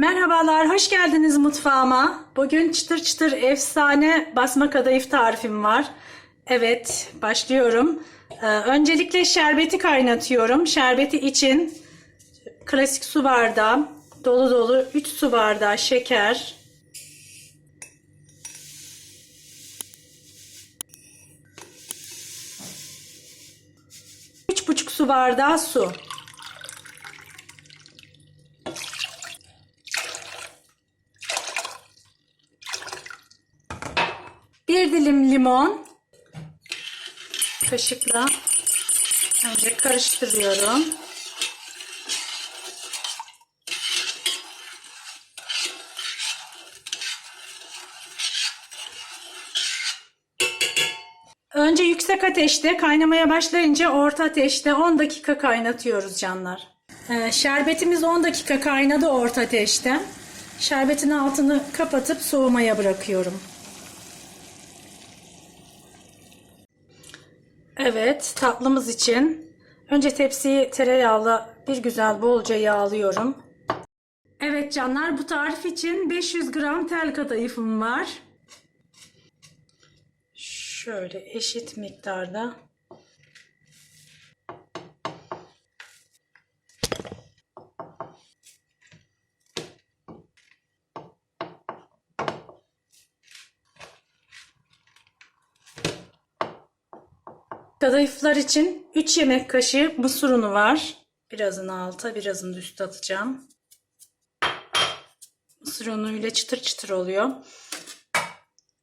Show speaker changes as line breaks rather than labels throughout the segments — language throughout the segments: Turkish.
Merhabalar, hoş geldiniz mutfağıma. Bugün çıtır çıtır efsane basma kadayıf tarifim var. Evet, başlıyorum. Ee, öncelikle şerbeti kaynatıyorum. Şerbeti için klasik su bardağı, dolu dolu 3 su bardağı şeker, buçuk su bardağı su. Bir dilim limon. Kaşıkla önce karıştırıyorum. Önce yüksek ateşte kaynamaya başlayınca orta ateşte 10 dakika kaynatıyoruz canlar. Ee, şerbetimiz 10 dakika kaynadı orta ateşte. Şerbetin altını kapatıp soğumaya bırakıyorum. Evet, tatlımız için önce tepsiyi tereyağla bir güzel bolca yağlıyorum. Evet canlar, bu tarif için 500 gram tel kadayıfım var. Şöyle eşit miktarda. Kadayıflar için 3 yemek kaşığı mısır unu var. Birazını alta, birazını üst atacağım. Mısır unuyla çıtır çıtır oluyor.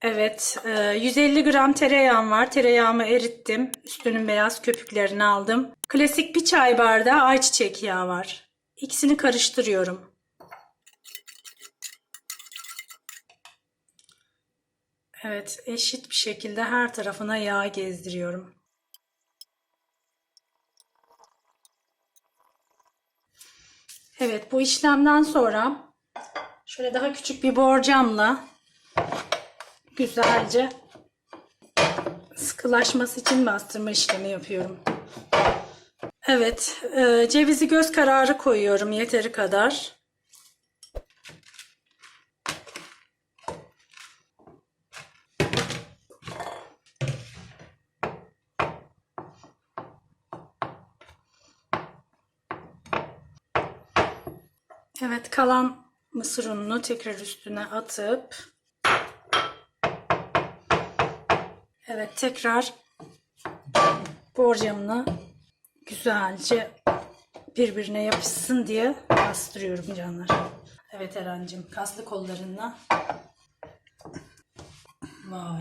Evet, e, 150 gram tereyağım var. Tereyağımı erittim. Üstünün beyaz köpüklerini aldım. Klasik bir çay bardağı ayçiçek yağı var. İkisini karıştırıyorum. Evet, eşit bir şekilde her tarafına yağ gezdiriyorum. Evet, bu işlemden sonra şöyle daha küçük bir borcamla güzelce sıkılaşması için bastırma işlemi yapıyorum. Evet, e, cevizi göz kararı koyuyorum yeteri kadar. Evet, kalan mısır ununu tekrar üstüne atıp Evet tekrar borcamını güzelce birbirine yapışsın diye bastırıyorum canlar. Evet Eren'cim kaslı kollarınla. Vay.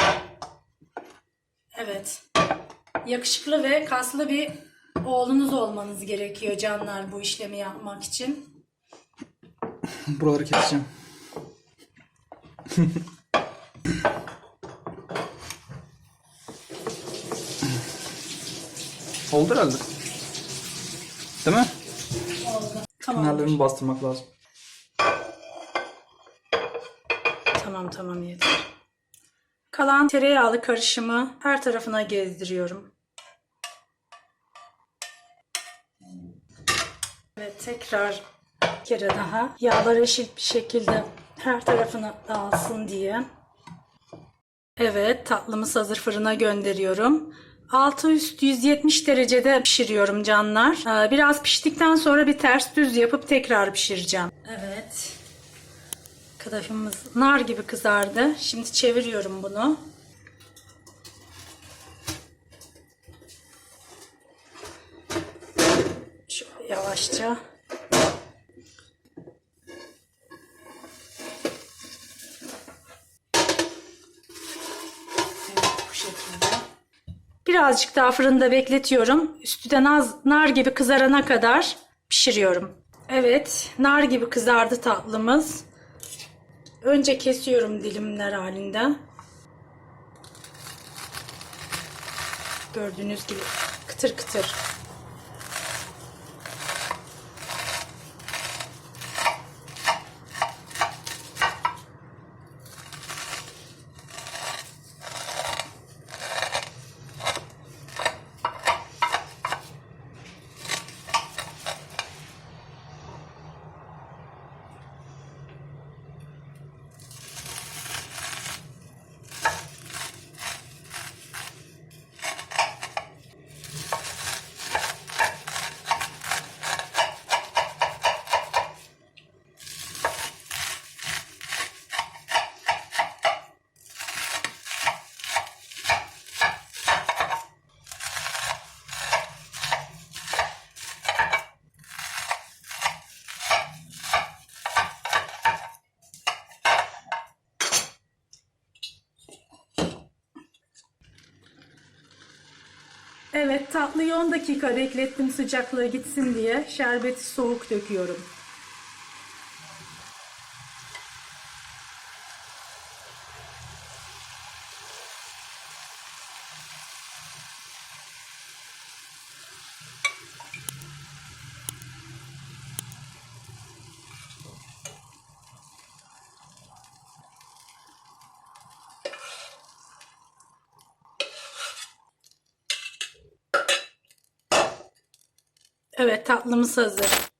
Evet. Yakışıklı ve kaslı bir oğlunuz olmanız gerekiyor canlar bu işlemi yapmak için.
Buraları keseceğim. Oldu herhalde. Değil mi?
Oldu. Tamam.
Kenarlarını bastırmak lazım.
Tamam tamam yeter. Kalan tereyağlı karışımı her tarafına gezdiriyorum. Evet tekrar kere daha yağlar eşit bir şekilde her tarafına dağılsın diye. Evet tatlımız hazır fırına gönderiyorum. Altı üst 170 derecede pişiriyorum canlar. Ee, Biraz piştikten sonra bir ters düz yapıp tekrar pişireceğim. Evet. Kadayıfımız nar gibi kızardı. Şimdi çeviriyorum bunu. Şöyle yavaşça. Evet bu şekilde. Birazcık daha fırında bekletiyorum. Üstü de nar gibi kızarana kadar pişiriyorum. Evet, nar gibi kızardı tatlımız. Önce kesiyorum dilimler halinde. Gördüğünüz gibi kıtır kıtır. Evet tatlıyı 10 dakika beklettim sıcaklığı gitsin diye. Şerbeti soğuk döküyorum. Evet tatlımız hazır.